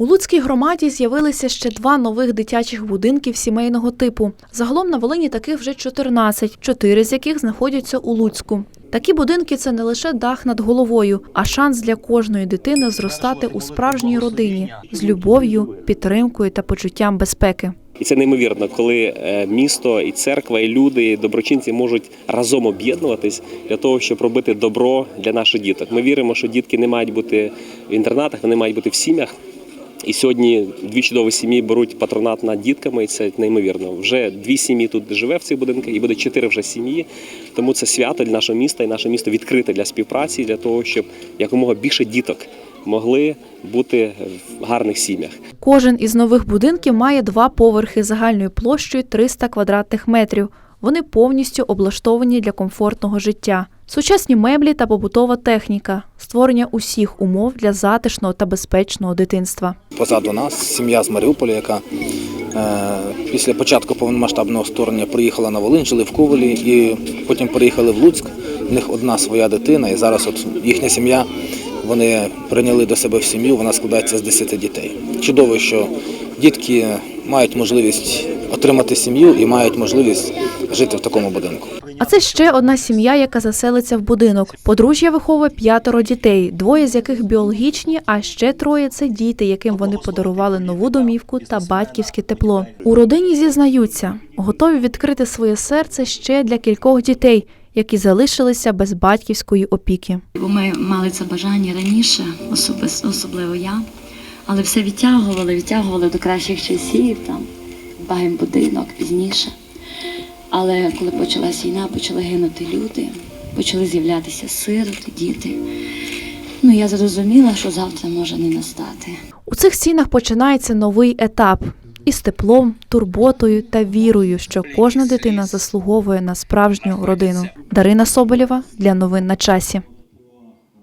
У Луцькій громаді з'явилися ще два нових дитячих будинків сімейного типу. Загалом на Волині таких вже 14, чотири з яких знаходяться у Луцьку. Такі будинки це не лише дах над головою, а шанс для кожної дитини зростати у справжній родині з любов'ю, підтримкою та почуттям безпеки. І це неймовірно, коли е, місто і церква, і люди, і доброчинці можуть разом об'єднуватись для того, щоб робити добро для наших діток. Ми віримо, що дітки не мають бути в інтернатах, вони мають бути в сім'ях. І сьогодні дві чудові сім'ї беруть патронат над дітками, і це неймовірно. Вже дві сім'ї тут живе в цих будинках, і буде чотири вже сім'ї. Тому це свято для нашого міста, і наше місто відкрите для співпраці, для того, щоб якомога більше діток могли бути в гарних сім'ях. Кожен із нових будинків має два поверхи загальною площею 300 квадратних метрів. Вони повністю облаштовані для комфортного життя. Сучасні меблі та побутова техніка, створення усіх умов для затишного та безпечного дитинства. позаду нас сім'я з Маріуполя, яка е, після початку повномасштабного вторгнення приїхала на Волинь, жили в Ковелі і потім переїхали в Луцьк. В них одна своя дитина, і зараз от їхня сім'я. Вони прийняли до себе в сім'ю, вона складається з 10 дітей. Чудово, що дітки мають можливість отримати сім'ю і мають можливість жити в такому будинку. А це ще одна сім'я, яка заселиться в будинок. Подружжя виховує п'ятеро дітей, двоє з яких біологічні, а ще троє це діти, яким вони подарували нову домівку та батьківське тепло. У родині зізнаються, готові відкрити своє серце ще для кількох дітей, які залишилися без батьківської опіки. Бо ми мали це бажання раніше, особисто, особливо я. Але все відтягували, відтягували до кращих часів, там, багим будинок пізніше. Але коли почалась війна, почали гинути люди, почали з'являтися сироти, діти. Ну, я зрозуміла, що завтра може не настати. У цих стінах починається новий етап із теплом, турботою та вірою, що кожна дитина заслуговує на справжню родину. Дарина Соболєва для новин на часі.